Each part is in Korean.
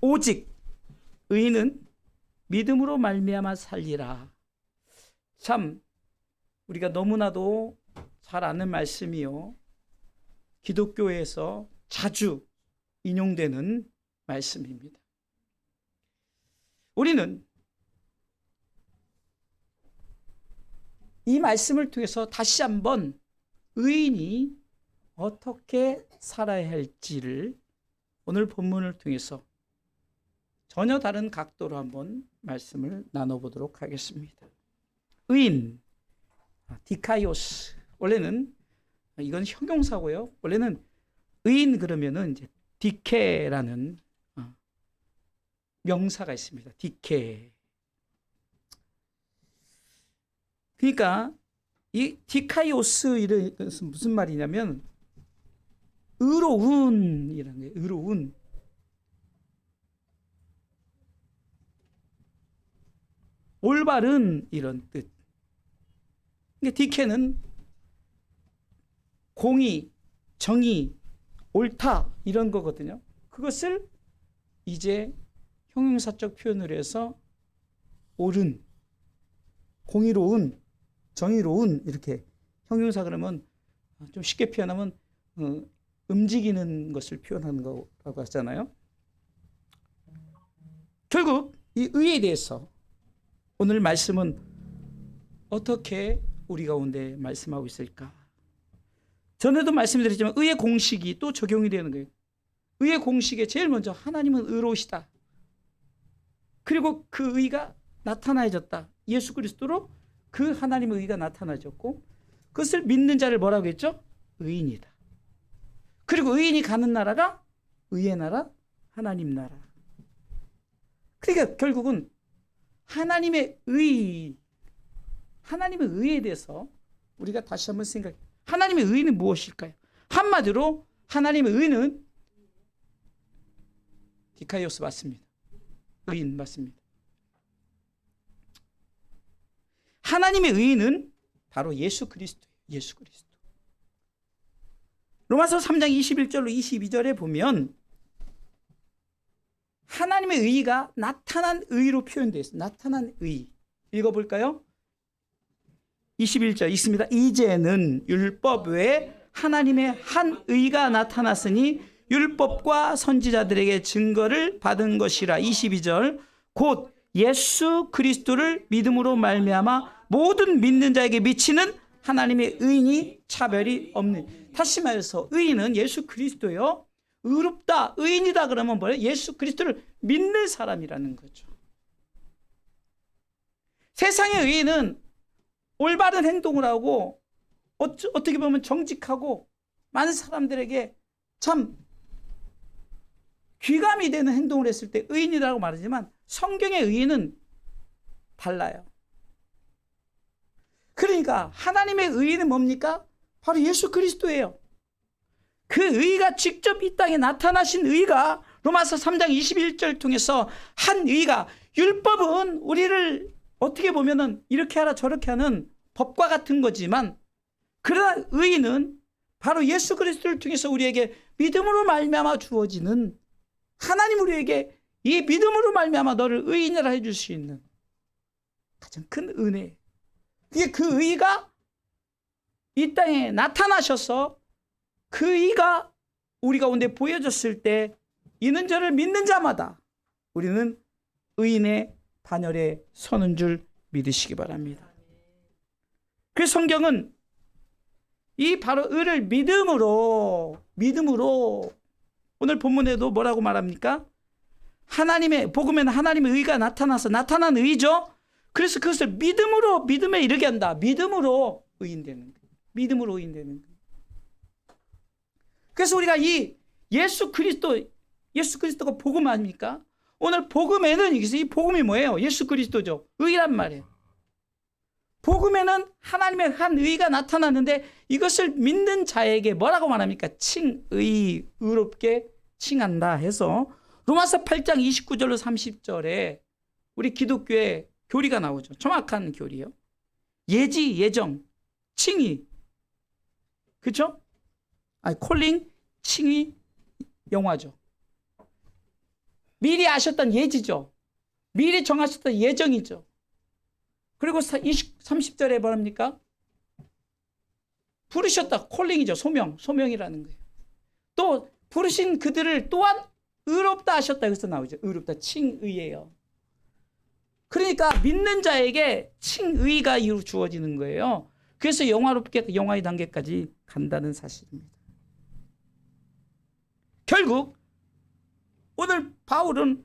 오직 의인은 믿음으로 말미암아 살리라. 참 우리가 너무나도 잘 아는 말씀이요. 기독교에서 자주 인용되는 말씀입니다. 우리는 이 말씀을 통해서 다시 한번 의인이 어떻게 살아야 할지를 오늘 본문을 통해서 전혀 다른 각도로 한번 말씀을 나눠보도록 하겠습니다. 의인, 아, 디카이오스. 원래는 이건 형용사고요. 원래는 의인 그러면은 이제 디케라는 어, 명사가 있습니다. 디케. 그러니까 이 디카이오스 이런 무슨 말이냐면 의로운이라는 거예요. 의로운. 올바른 이런 뜻. 그러니까 디케는 공의, 정의, 옳다 이런 거거든요. 그것을 이제 형용사적 표현을 해서 옳은, 공의로운, 정의로운 이렇게 형용사 그러면 좀 쉽게 표현하면 어, 움직이는 것을 표현하는 거라고 하잖아요. 결국 이 의에 대해서 오늘 말씀은 어떻게 우리 가운데 말씀하고 있을까? 전에도 말씀드렸지만 의의 공식이 또 적용이 되는 거예요. 의의 공식에 제일 먼저 하나님은 의로우시다. 그리고 그 의가 나타나졌다. 예수 그리스도로 그 하나님의 의가 나타나졌고 그것을 믿는 자를 뭐라고 했죠? 의인이다. 그리고 의인이 가는 나라가 의의 나라, 하나님 나라. 그러니까 결국은 하나님의 의, 하나님의 의에 대해서 우리가 다시 한번 생각. 하나님의 의는 무엇일까요? 한마디로 하나님의 의는 디카이오스 맞습니다. 의인 맞습니다. 하나님의 의는 바로 예수 그리스도예요. 예수 그리스도. 로마서 3장 21절로 22절에 보면 하나님의 의가 나타난 의로 표현되어 있습니다. 나타난 의. 읽어볼까요? 21절 있습니다. 이제는 율법 외에 하나님의 한 의가 나타났으니 율법과 선지자들에게 증거를 받은 것이라. 22절 곧 예수 그리스도를 믿음으로 말미암아 모든 믿는 자에게 미치는 하나님의 의인이 차별이 없는. 다시 말해서 의인은 예수 그리스도요. 의롭다, 의인이다 그러면 뭐예요? 예수 그리스도를 믿는 사람이라는 거죠. 세상의 의인은 올바른 행동을 하고 어떻게 보면 정직하고 많은 사람들에게 참 귀감이 되는 행동을 했을 때 의인이라고 말하지만 성경의 의인은 달라요. 그러니까 하나님의 의인은 뭡니까? 바로 예수 그리스도예요. 그 의가 직접 이 땅에 나타나신 의가 로마서 3장 21절 통해서 한 의가 율법은 우리를 어떻게 보면은 이렇게 하라 저렇게 하는 법과 같은 거지만 그러나 의는 바로 예수 그리스도를 통해서 우리에게 믿음으로 말미암아 주어지는 하나님 우리에게 이 믿음으로 말미암아 너를 의인이라 해줄 수 있는 가장 큰 은혜. 그게 그 의가 이 땅에 나타나셔서 그 의가 우리 가운데 보여졌을 때 이는 저를 믿는 자마다 우리는 의인의 반열에 서는 줄 믿으시기 바랍니다. 그 성경은 이 바로 의를 믿음으로 믿음으로 오늘 본문에도 뭐라고 말합니까? 하나님의 복음에는 하나님의 의가 나타나서 나타난 의죠. 그래서 그것을 믿음으로 믿음에 이르게 한다. 믿음으로 의인되는 거예요. 믿음으로 의인되는 거예요. 그래서 우리가 이 예수 그리스도 예수 그리스도가 복음 아닙니까? 오늘 복음에는 이 복음이 뭐예요? 예수 그리스도죠. 의란 말이에요. 복음에는 하나님의 한 의가 나타났는데 이것을 믿는 자에게 뭐라고 말합니까? 칭의 의롭게 칭한다 해서 로마서 8장 29절로 30절에 우리 기독교의 교리가 나오죠. 정확한 교리요. 예지, 예정, 칭의. 그렇죠? 아니 콜링, 칭의, 영화죠. 미리 아셨던 예지죠. 미리 정하셨던 예정이죠. 그리고 20, 30절에 뭐합니까? 부르셨다. 콜링이죠. 소명. 소명이라는 거예요. 또 부르신 그들을 또한 의롭다 하셨다. 여기서 나오죠. 의롭다. 칭의예요. 그러니까 믿는 자에게 칭의가 이루 주어지는 거예요. 그래서 영화롭게 영화의 단계까지 간다는 사실입니다. 결국 오늘 바울은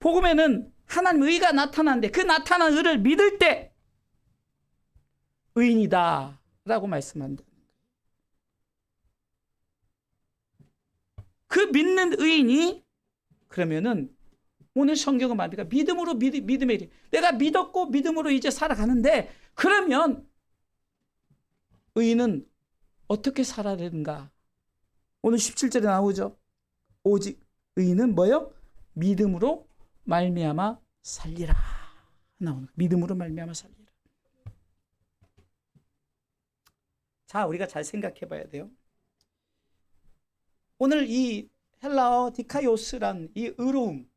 복음에는 하나님 의가 나타나는데 그 나타난 의를 믿을 때 의인이다 라고 말씀한다. 그 믿는 의인이 그러면은 오늘 성경은 말합니까? 믿음으로 믿, 믿음의 일. 내가 믿었고 믿음으로 이제 살아가는데 그러면 의인은 어떻게 살아야 되는가? 오늘 17절에 나오죠. 오직 의인은 뭐요? 믿음으로 말미암아 살리라. 나오는 거. 믿음으로 말미암아 살리라. 자, 우리가 잘 생각해 봐야 돼요. 오늘 이 헬라어 디카요스란 이 의로움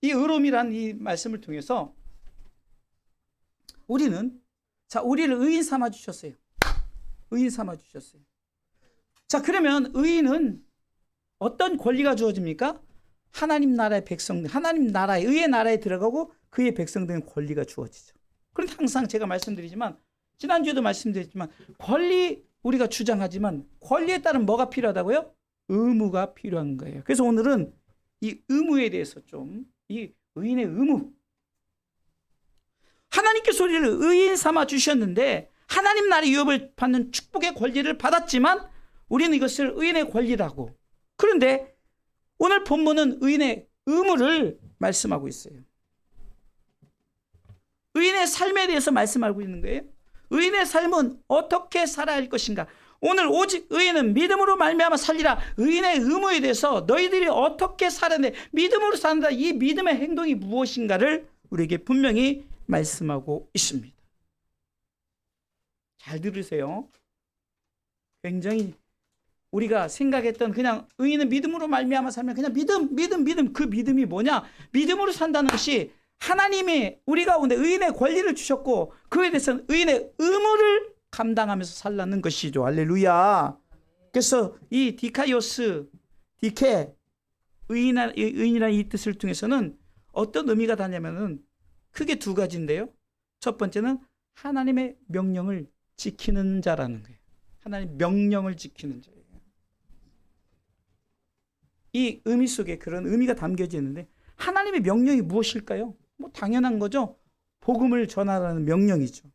이 의로움이란 이 말씀을 통해서 우리는 자, 우리를 의인 삼아 주셨어요. 의인 삼아 주셨어요. 자, 그러면 의인은 어떤 권리가 주어집니까? 하나님 나라의 백성들, 하나님 나라의 의의 나라에 들어가고 그의 백성들은 권리가 주어지죠. 그런데 항상 제가 말씀드리지만 지난주에도 말씀드렸지만 권리 우리가 주장하지만 권리에 따른 뭐가 필요하다고요? 의무가 필요한 거예요. 그래서 오늘은 이 의무에 대해서 좀 이 의인의 의무 하나님께서 우리를 의인 삼아 주셨는데 하나님 나라의 유업을 받는 축복의 권리를 받았지만 우리는 이것을 의인의 권리라고 그런데 오늘 본문은 의인의 의무를 말씀하고 있어요. 의인의 삶에 대해서 말씀하고 있는 거예요. 의인의 삶은 어떻게 살아야 할 것인가? 오늘 오직 의인은 믿음으로 말미암아 살리라. 의인의 의무에 대해서 너희들이 어떻게 살아내 믿음으로 산다. 이 믿음의 행동이 무엇인가를 우리에게 분명히 말씀하고 있습니다. 잘 들으세요. 굉장히 우리가 생각했던 그냥 의인은 믿음으로 말미암아 살면 그냥 믿음, 믿음, 믿음 그 믿음이 뭐냐? 믿음으로 산다는 것이 하나님이 우리 가운데 의인의 권리를 주셨고 그에 대해서는 의인의 의무를 감당하면서 살라는 것이죠. 할렐루야. 그래서 이 디카이오스, 디케, 의인이라는 의인이라는 이 뜻을 통해서는 어떤 의미가 다냐면은 크게 두 가지인데요. 첫 번째는 하나님의 명령을 지키는 자라는 거예요. 하나님 명령을 지키는 자예요. 이 의미 속에 그런 의미가 담겨져 있는데 하나님의 명령이 무엇일까요? 뭐 당연한 거죠. 복음을 전하라는 명령이죠.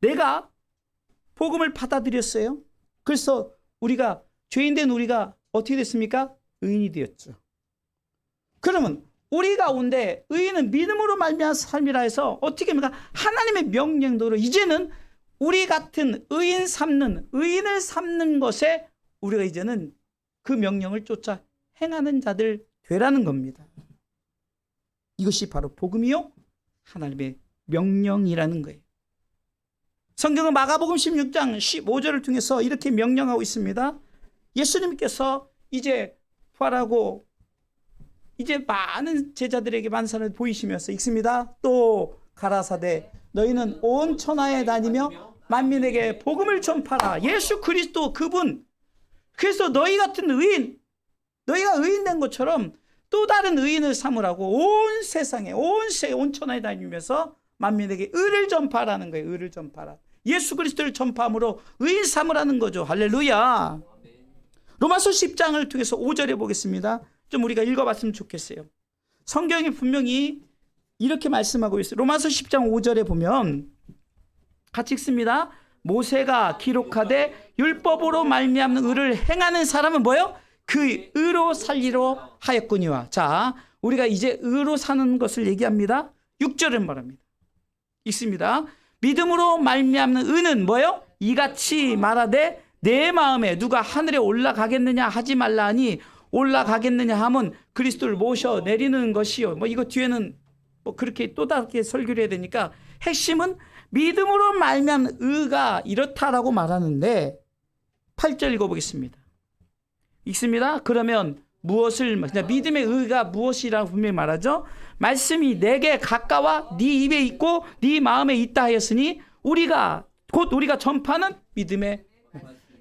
내가 복음을 받아들였어요. 그래서 우리가 죄인된 우리가 어떻게 됐습니까? 의인이 되었죠. 그러면 우리 가운데 의인은 믿음으로 말미암은 삶이라 해서 어떻게 합니까? 하나님의 명령대로 이제는 우리 같은 의인 삼는 의인을 삼는 것에 우리가 이제는 그 명령을 쫓아 행하는 자들 되라는 겁니다. 이것이 바로 복음이요 하나님의 명령이라는 거예요. 성경은 마가복음 16장 15절을 통해서 이렇게 명령하고 있습니다. 예수님께서 이제 부활하고 이제 많은 제자들에게 만사를 보이시면서 읽습니다. 또 가라사대 너희는 온 천하에 다니며 만민에게 복음을 전파라. 예수 그리스도 그분. 그래서 너희 같은 의인, 너희가 의인 된 것처럼 또 다른 의인을 삼으라고 온 세상에 온 세, 온 천하에 다니면서 만민에게 의를 전파라는 거예요. 의를 전파라. 예수 그리스도를 전파함으로 의인 삼으라는 거죠. 할렐루야. 로마서 10장을 통해서 5절에 보겠습니다. 좀 우리가 읽어봤으면 좋겠어요. 성경이 분명히 이렇게 말씀하고 있어요. 로마서 10장 5절에 보면 같이 읽습니다. 모세가 기록하되 율법으로 말미암는 의를 행하는 사람은 뭐요? 그 의로 살리로 하였거니와. 자, 우리가 이제 의로 사는 것을 얘기합니다. 6절은 말합니다. 있습니다. 믿음으로 말미암는 의는 뭐요? 이같이 말하되 내 마음에 누가 하늘에 올라가겠느냐 하지 말라니 올라가겠느냐 하면 그리스도를 모셔 내리는 것이요. 뭐 이거 뒤에는 뭐 그렇게 또 다르게 설교를 해야 되니까 핵심은 믿음으로 말미암는 의가 이렇다라고 말하는데 8절 읽어보겠습니다. 있습니다. 그러면 무엇을 그냥 믿음의 의가 무엇이라고 분명히 말하죠. 말씀이 내게 가까워 네 입에 있고 네 마음에 있다 하였으니 우리가 곧 우리가 전파하는 믿음의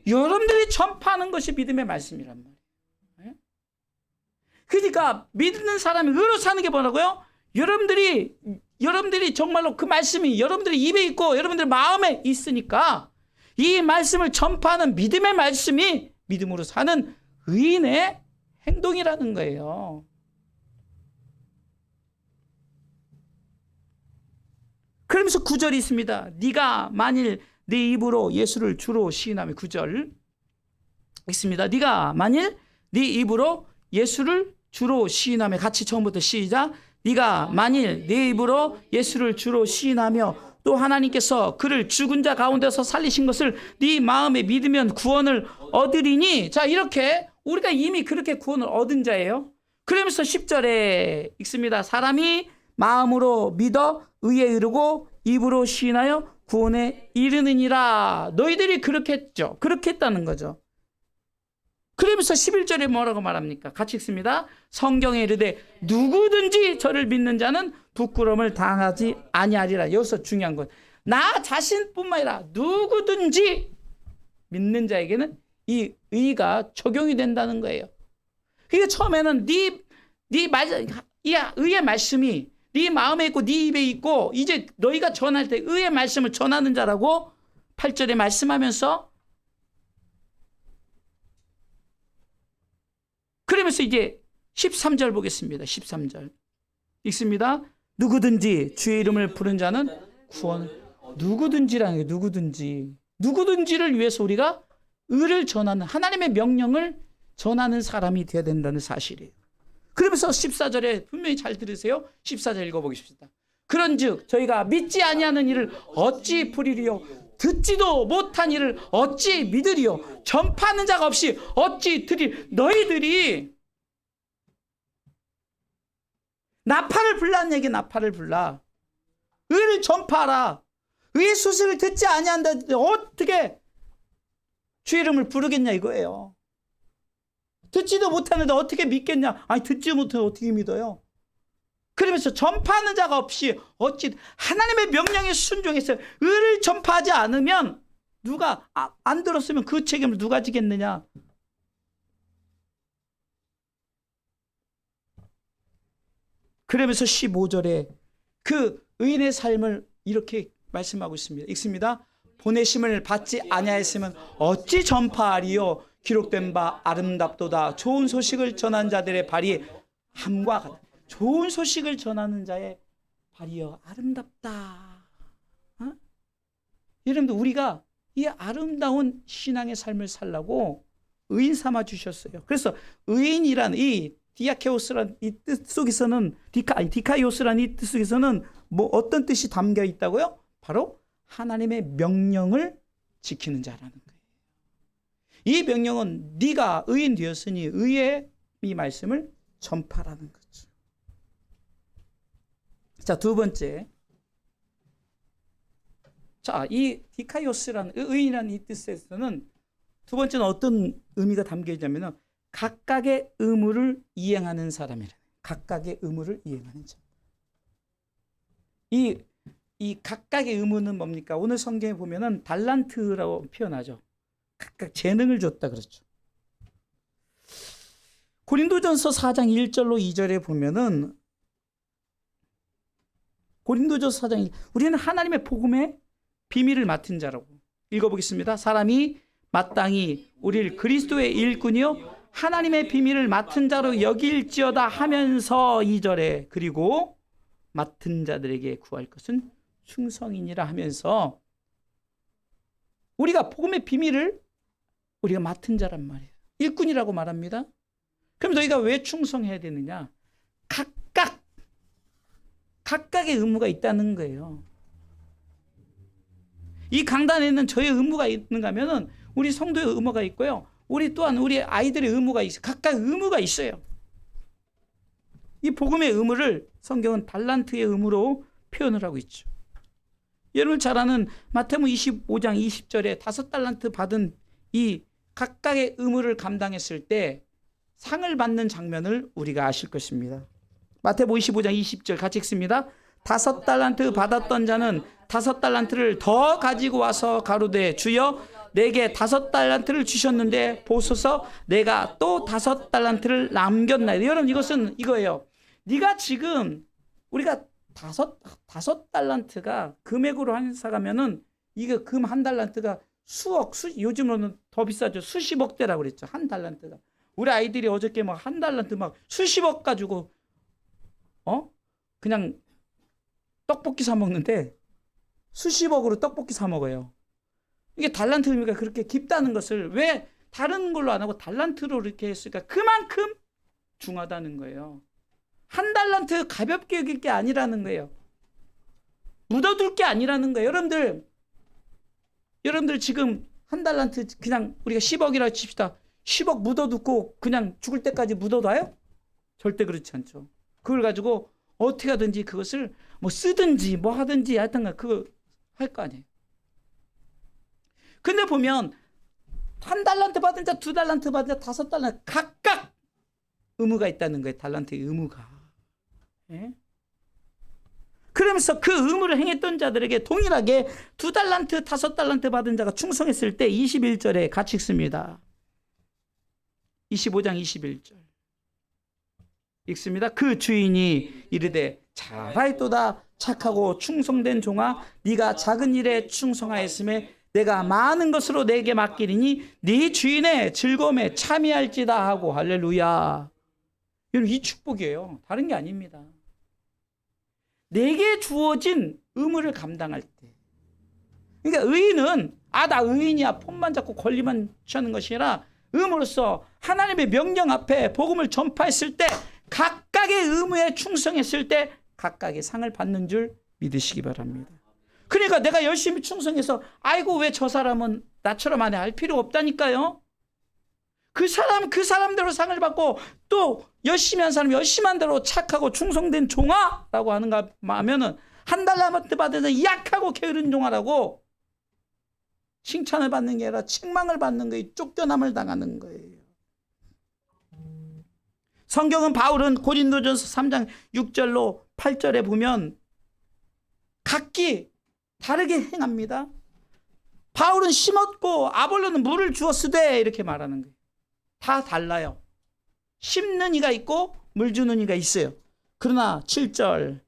여러분들이 전파하는 것이 믿음의 말씀이란 말이에요. 예? 그러니까 믿는 사람이 의로 사는 게 뭐라고요? 여러분들이 여러분들이 정말로 그 말씀이 여러분들의 입에 있고 여러분들 마음에 있으니까 이 말씀을 전파하는 믿음의 말씀이 믿음으로 사는 의인의 행동이라는 거예요. 그러면서 구절이 있습니다. 네가 만일 네 입으로 예수를 주로 시인하면 구절 있습니다. 네가 만일 네 입으로 예수를 주로 시인하며 같이 처음부터 시작. 네가 만일 네 입으로 예수를 주로 시인하며 또 하나님께서 그를 죽은 자 가운데서 살리신 것을 네 마음에 믿으면 구원을 얻으리니 자 이렇게 우리가 이미 그렇게 구원을 얻은 자예요. 그러면서 10절에 읽습니다. 사람이 마음으로 믿어 의에 이르고 입으로 시인하여 구원에 이르느니라. 너희들이 그렇게 했죠. 그렇게 했다는 거죠. 그러면서 11절에 뭐라고 말합니까? 같이 읽습니다. 성경에 이르되 누구든지 저를 믿는 자는 부끄러움을 당하지 아니하리라. 여기서 중요한 건 나 자신뿐만 아니라 누구든지 믿는 자에게는 이 의가 적용이 된다는 거예요. 그러니까 처음에는 네 네 말, 이 의의 말씀이 네 마음에 있고 네 입에 있고 이제 너희가 전할 때 의의 말씀을 전하는 자라고 8절에 말씀하면서 그러면서 이제 13절 보겠습니다. 13절. 읽습니다. 누구든지 주의 이름을 부른 자는 구원. 누구든지라는 게 누구든지. 누구든지를 위해서 우리가 의를 전하는 하나님의 명령을 전하는 사람이 되어야 된다는 사실이에요. 그러면서 14절에 분명히 잘 들으세요. 14절 읽어 보겠습니다. 그런즉 저희가 믿지 아니하는 일을 어찌 부리리요 듣지도 못한 일을 어찌 믿으리요 전파하는 자가 없이 어찌 들이 너희들이 나팔을 불라는 얘기 나팔을 불라. 의를 전파하라. 의의 소식을 듣지 아니한다. 어떻게 주 이름을 부르겠냐 이거예요. 듣지도 못하는데 어떻게 믿겠냐? 아니 듣지 못하면 어떻게 믿어요? 그러면서 전파하는 자가 없이 어찌 하나님의 명령에 순종해서 의를 전파하지 않으면 누가 아, 안 들었으면 그 책임을 누가 지겠느냐? 그러면서 15절에 그 의인의 삶을 이렇게 말씀하고 있습니다. 읽습니다. 보내심을 받지 아니하였으면 어찌 전파하리요? 기록된 바 아름답도다. 좋은 소식을 전한 자들의 발이 함과 같다. 좋은 소식을 전하는 자의 발이여 아름답다. 어? 여러분들 우리가 이 아름다운 신앙의 삶을 살라고 의인 삼아 주셨어요. 그래서 의인이란 이 디아케오스란 이 뜻 속에서는 디카 아니 디카이오스란 이 뜻 속에서는 뭐 어떤 뜻이 담겨 있다고요? 바로 하나님의 명령을 지키는 자라는 거예요. 이 명령은 네가 의인 되었으니 의의 이 말씀을 전파라는 거죠. 자, 두 번째. 자, 이 디카이오스라는 의인이라는 이 뜻에서는 두 번째는 어떤 의미가 담겨 있냐면은 각각의 의무를 이행하는 사람이라. 각각의 의무를 이행하는 자. 이, 이 각각의 의무는 뭡니까? 오늘 성경에 보면은 달란트라고 표현하죠. 각각 재능을 줬다 그렇죠. 고린도전서 4장 1절로 2절에 보면은 고린도전서 4장 1 우리는 하나님의 복음의 비밀을 맡은 자라고 읽어보겠습니다. 사람이 마땅히 우리를 그리스도의 일꾼이요 하나님의 비밀을 맡은 자로 여길지어다 하면서 2절에 그리고 맡은 자들에게 구할 것은 충성이니라 하면서 우리가 복음의 비밀을 우리가 맡은 자란 말이에요. 일꾼이라고 말합니다. 그럼 너희가 왜 충성해야 되느냐? 각각 각각의 의무가 있다는 거예요. 이 강단에는 저의 의무가 있는가 하면은 우리 성도의 의무가 있고요. 우리 또한 우리 아이들의 의무가 있어요. 각각 의무가 있어요. 이 복음의 의무를 성경은 달란트의 의무로 표현을 하고 있죠. 여러분 잘 아는 마태복음 25장 20절에 다섯 달란트 받은 이 각각의 의무를 감당했을 때 상을 받는 장면을 우리가 아실 것입니다. 마태복음 25장 20절 같이 읽습니다. 다섯 달란트 받았던 자는 다섯 달란트를 더 가지고 와서 가로되 주여 내게 다섯 달란트를 주셨는데 보소서 내가 또 다섯 달란트를 남겼나이다. 여러분 이것은 이거예요. 네가 지금 우리가 다섯 다섯 달란트가 금액으로 환산하면은 이게 금 한 달란트가 수억 수 요즘으로는 더 비싸죠. 수십억 대라고 그랬죠. 한 달란트가. 우리 아이들이 어저께 막 한 달란트 막 수십억 가지고 어? 그냥 떡볶이 사 먹는데 수십억으로 떡볶이 사 먹어요. 이게 달란트 의미가 그렇게 깊다는 것을 왜 다른 걸로 안 하고 달란트로 이렇게 했을까? 그만큼 중하다는 거예요. 한 달란트 가볍게 여길 게 아니라는 거예요. 묻어둘 게 아니라는 거예요. 여러분들, 여러분들 지금 한 달란트 그냥 우리가 10억이라 칩시다. 10억 묻어두고 그냥 죽을 때까지 묻어둬요? 절대 그렇지 않죠. 그걸 가지고 어떻게 하든지 그것을 뭐 쓰든지 뭐 하든지 하여튼간 그거 할 거 아니에요. 근데 보면 한 달란트 받은 자, 두 달란트 받은 자, 다섯 달란트 각각 의무가 있다는 거예요. 달란트의 의무가. 예? 그러면서 그 의무를 행했던 자들에게 동일하게 두 달란트, 다섯 달란트 받은 자가 충성했을 때 21절에 같이 읽습니다. 25장 21절. 읽습니다. 그 주인이 이르되 잘하였도다 착하고 충성된 종아 네가 작은 일에 충성하였음에 내가 많은 것으로 내게 맡기리니 네 주인의 즐거움에 참여할지다 하고 할렐루야. 이 축복이에요. 다른 게 아닙니다. 내게 주어진 의무를 감당할 때. 그러니까 의인은 아 나 의인이야 폰만 잡고 권리만 취하는 것이 아니라 의무로서 하나님의 명령 앞에 복음을 전파했을 때 각각의 의무에 충성했을 때 각각의 상을 받는 줄 믿으시기 바랍니다. 그러니까 내가 열심히 충성해서 아이고 왜 저 사람은 나처럼 안해할 필요 없다니까요. 그 사람 그 사람대로 상을 받고 또 열심히 한 사람 열심히 한 대로 착하고 충성된 종아라고 하는가 하면은 한 달러한테 받아서 약하고 게으른 종아라고 칭찬을 받는 게 아니라 책망을 받는 거예요. 쫓겨남을 당하는 거예요. 성경은 바울은 고린도전서 3장 6절로 8절에 보면 각기 다르게 행합니다. 바울은 심었고 아볼로는 물을 주었으되 이렇게 말하는 거예요. 다 달라요. 심는 이가 있고 물 주는 이가 있어요. 그러나 7절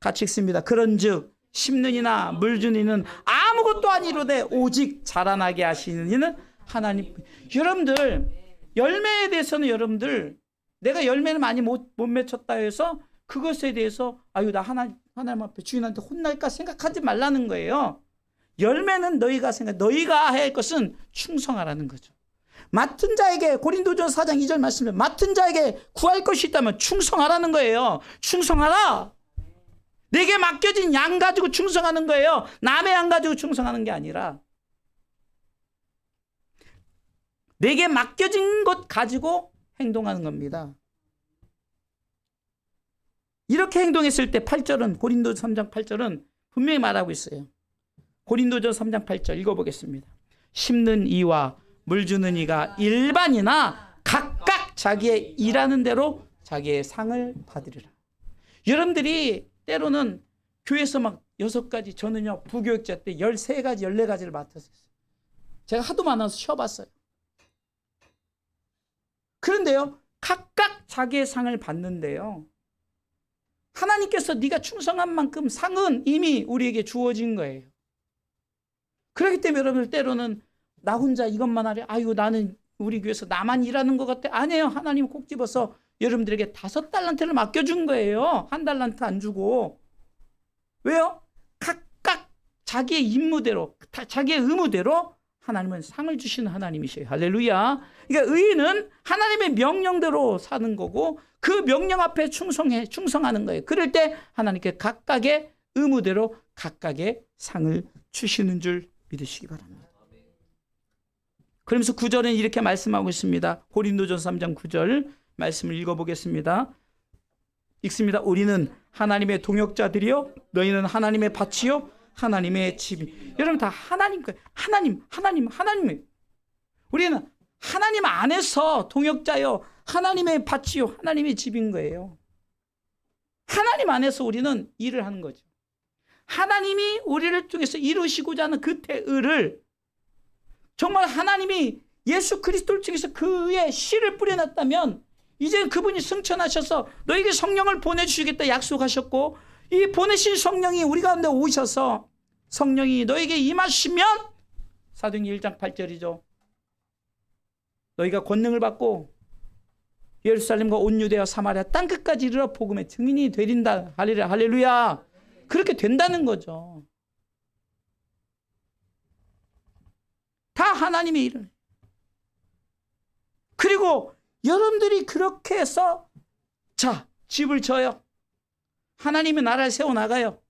같이 읽습니다. 그런즉 심는 이나 물 주는 이는 아무것도 아니로되 오직 자라나게 하시는 이는 하나님. 여러분들 열매에 대해서는 여러분들 내가 열매를 많이 못, 못 맺혔다 해서 그것에 대해서 아유 나 하나 하나님 앞에 주인한테 혼날까 생각하지 말라는 거예요. 열매는 너희가 생각 너희가 할 것은 충성하라는 거죠. 맡은 자에게 고린도전 4장 2절 말씀에 맡은 자에게 구할 것이 있다면 충성하라는 거예요. 충성하라. 내게 맡겨진 양 가지고 충성하는 거예요. 남의 양 가지고 충성하는 게 아니라 내게 맡겨진 것 가지고 행동하는 겁니다. 이렇게 행동했을 때 8절은 고린도 3장 8절은 분명히 말하고 있어요. 고린도전 3장 8절 읽어보겠습니다. 심는 이와 물 주는 이가 일반이나 각각 자기의 일하는 대로 자기의 상을 받으리라. 여러분들이 때로는 교회에서 막 여섯 가지 저는요 부교육자 때 13가지 14가지를 맡았어요. 제가 하도 많아서 쉬어봤어요. 그런데요 각각 자기의 상을 받는데요. 하나님께서 네가 충성한 만큼 상은 이미 우리에게 주어진 거예요. 그렇기 때문에 여러분들 때로는 나 혼자 이것만 하려 아유 나는 우리 교회에서 나만 일하는 것 같아. 아니에요. 하나님 꼭 집어서 여러분들에게 다섯 달란트를 맡겨준 거예요. 한 달란트 안 주고. 왜요? 각각 자기의 임무대로 다- 자기의 의무대로 하나님은 상을 주시는 하나님이셔요 할렐루야 그러니까 의인은 하나님의 명령대로 사는 거고 그 명령 앞에 충성해 충성하는 거예요 그럴 때 하나님께 각각의 의무대로 각각의 상을 주시는 줄 믿으시기 바랍니다. 그러면서 9절은 이렇게 말씀하고 있습니다. 고린도전 3장 9절 말씀을 읽어보겠습니다. 읽습니다. 우리는 하나님의 동역자들이요 너희는 하나님의 밭이요 하나님의 집이. 여러분 다 하나님 거 하나님 하나님 하나님의 우리는 하나님 안에서 동역자요. 하나님의 밭이요. 하나님의 집인 거예요. 하나님 안에서 우리는 일을 하는 거죠. 하나님이 우리를 통해서 이루시고자 하는 그 태의를 정말 하나님이 예수 그리스도를 통해서 그의 씨를 뿌려놨다면 이제 그분이 승천하셔서 너에게 성령을 보내주시겠다 약속하셨고 이 보내신 성령이 우리 가운데 오셔서 성령이 너에게 임하시면 사도행전 1장 8절이죠. 너희가 권능을 받고 예루살렘과 온 유대와 사마리아 땅 끝까지 이르러 복음의 증인이 되린다. 할렐루야. 할렐루야. 그렇게 된다는 거죠. 다 하나님의 일을. 그리고 여러분들이 그렇게 해서 자, 집을 져요. 하나님의 나라를 세워 나가요.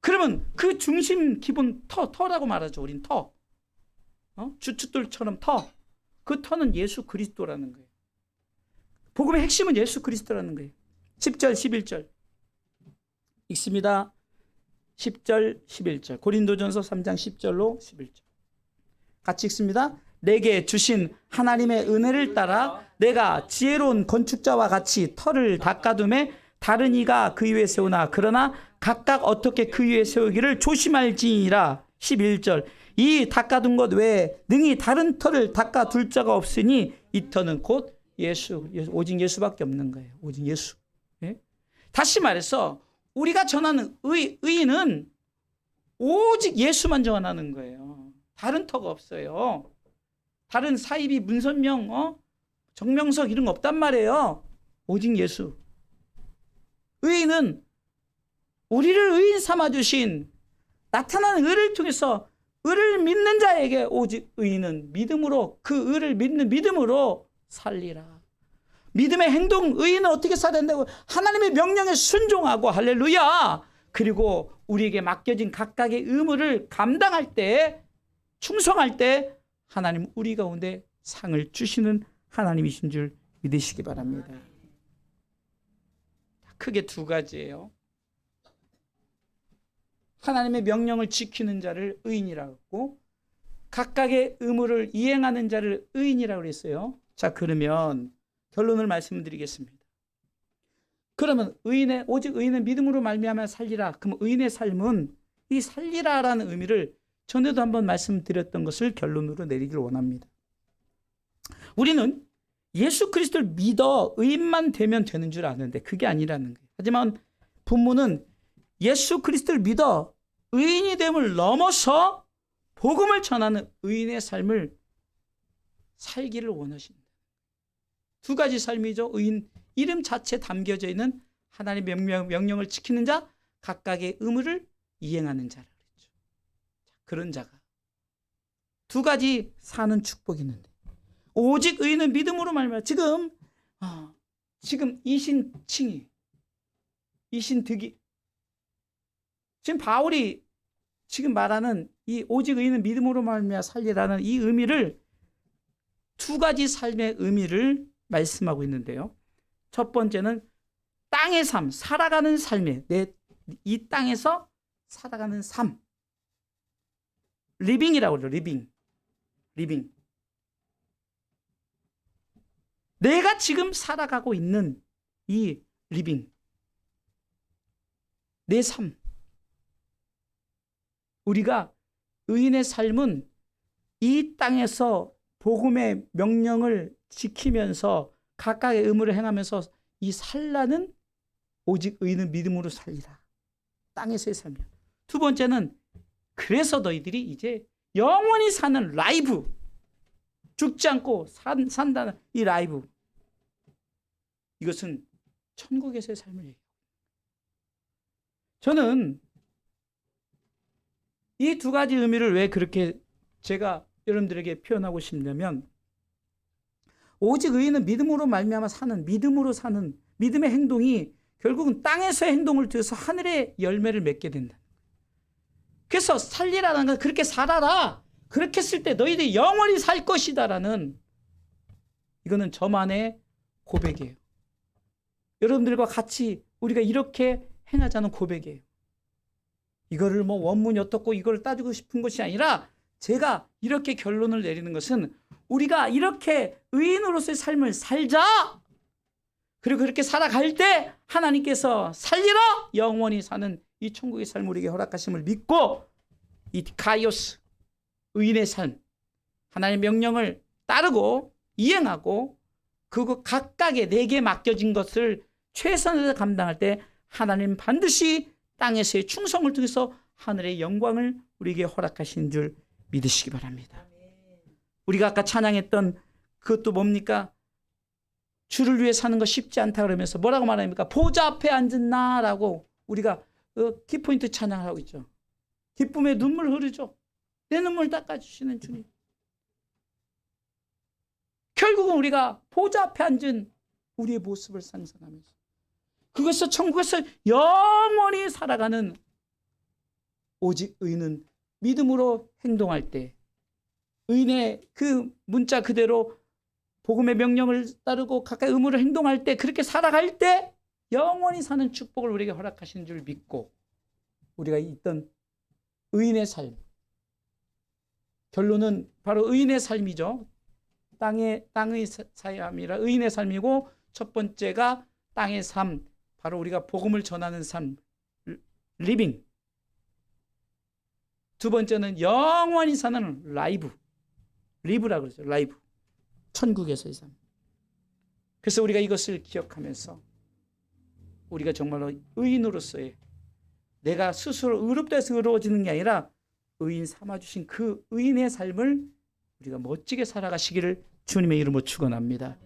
그러면 그 중심 기본 터, 터라고 말하죠. 우린 터. 어? 주춧돌처럼 터. 그 터는 예수 그리스도라는 거예요. 복음의 핵심은 예수 그리스도라는 거예요. 10절, 11절. 읽습니다. 10절, 11절. 고린도전서 3장 10절로 11절. 같이 읽습니다. 내게 주신 하나님의 은혜를 따라 내가 지혜로운 건축자와 같이 터를 닦아둠에 다른 이가 그 위에 세우나 그러나 각각 어떻게 그 위에 세우기를 조심할지니라. 11절. 이 닦아둔 것 외에 능히 다른 터를 닦아둘 자가 없으니 이 터는 곧 예수, 예수 오직 예수밖에 없는 거예요. 오직 예수. 예? 다시 말해서 우리가 전하는 의, 의는 오직 예수만 전하는 거예요. 다른 터가 없어요. 다른 사입이 문선명 어? 정명석 이런 거 없단 말이에요. 오직 예수 의인은 우리를 의인 삼아 주신 나타나는 의를 통해서 의를 믿는 자에게 오직 의인은 믿음으로 그 의를 믿는 믿음으로 살리라. 믿음의 행동 의인은 어떻게 살아야 된다고 하나님의 명령에 순종하고 할렐루야. 그리고 우리에게 맡겨진 각각의 의무를 감당할 때 충성할 때 하나님 우리 가운데 상을 주시는 하나님이신 줄 믿으시기 바랍니다. 크게 두 가지예요. 하나님의 명령을 지키는 자를 의인이라고 했고 각각의 의무를 이행하는 자를 의인이라고 그랬어요. 자, 그러면 결론을 말씀드리겠습니다. 그러면 의인의 오직 의인은 믿음으로 말미암아 살리라. 그럼 의인의 삶은 이 살리라라는 의미를 전에도 한번 말씀드렸던 것을 결론으로 내리길 원합니다. 우리는 예수 그리스도를 믿어 의인만 되면 되는 줄 아는데 그게 아니라는 거예요. 하지만 본문은 예수 그리스도를 믿어 의인이 됨을 넘어서 복음을 전하는 의인의 삶을 살기를 원하신다. 두 가지 삶이죠. 의인 이름 자체 담겨져 있는 하나님의 명령, 명령 을 지키는 자, 각각의 의무를 이행하는 자라 그랬죠. 그런 자가 두 가지 사는 축복이 있는데 오직 의인은 믿음으로 말미암아 지금 아, 지금 이신칭이 이신득이 지금 바울이 지금 말하는 이 오직 의인은 믿음으로 말미암아 살리라는 이 의미를 두 가지 삶의 의미를 말씀하고 있는데요. 첫 번째는 땅의 삶, 살아가는 삶에 내이 땅에서 살아가는 삶. 리빙이라고 그러죠. 리빙. 리빙. 내가 지금 살아가고 있는 이 리빙. 내 삶. 우리가 의인의 삶은 이 땅에서 복음의 명령을 지키면서 각각의 의무를 행하면서 이 살라는 오직 의인은 믿음으로 살리라. 땅에서의 삶이야. 두 번째는 그래서 너희들이 이제 영원히 사는 라이브 죽지 않고 산, 산다는 이 라이브 이것은 천국에서의 삶을 얘기해요. 저는 이 두 가지 의미를 왜 그렇게 제가 여러분들에게 표현하고 싶냐면 오직 의인은 믿음으로 말미암아 사는 믿음으로 사는 믿음의 행동이 결국은 땅에서의 행동을 통해서 하늘의 열매를 맺게 된다. 그래서 살리라는 건 그렇게 살아라. 그렇게 했을 때 너희들이 영원히 살 것이다라는 이거는 저만의 고백이에요. 여러분들과 같이 우리가 이렇게 행하자는 고백이에요. 이거를 뭐 원문이 어떻고 이걸 따지고 싶은 것이 아니라 제가 이렇게 결론을 내리는 것은 우리가 이렇게 의인으로서의 삶을 살자. 그리고 그렇게 살아갈 때 하나님께서 살리라 영원히 사는 이 천국의 삶을 우리에게 허락하심을 믿고 이 카이오스 의인의 삶 하나님의 명령을 따르고 이행하고 그거 각각의 내게 맡겨진 것을 최선을 감당할 때 하나님 반드시 땅에서의 충성을 통해서 하늘의 영광을 우리에게 허락하신 줄 믿으시기 바랍니다. 우리가 아까 찬양했던 그것도 뭡니까? 주를 위해 사는 거 쉽지 않다 그러면서 뭐라고 말합니까? 보좌 앞에 앉은 나라고 우리가 그 키포인트 찬양을 하고 있죠. 기쁨의 눈물 흐르죠. 내 눈물 닦아주시는 주님. 결국은 우리가 보좌 앞에 앉은 우리의 모습을 상상하면서 그것을 천국에서 영원히 살아가는 오직 의는 믿음으로 행동할 때 의인의 그 문자 그대로 복음의 명령을 따르고 가까이 의무로 행동할 때 그렇게 살아갈 때 영원히 사는 축복을 우리에게 허락하시는 줄 믿고 우리가 있던 의인의 삶 결론은 바로 의인의 삶이죠. 땅의 땅의 사- 삶이라 의인의 삶이고 첫 번째가 땅의 삶. 바로 우리가 복음을 전하는 삶. 리빙. 두 번째는 영원히 사는 라이브. 리브라 그러죠. 라이브. 천국에서의 삶. 그래서 우리가 이것을 기억하면서 우리가 정말로 의인으로서의 내가 스스로 의롭다 해서 의로워지는 게 아니라 의인 삼아주신 그 의인의 삶을 우리가 멋지게 살아가시기를 주님의 이름으로 축원합니다.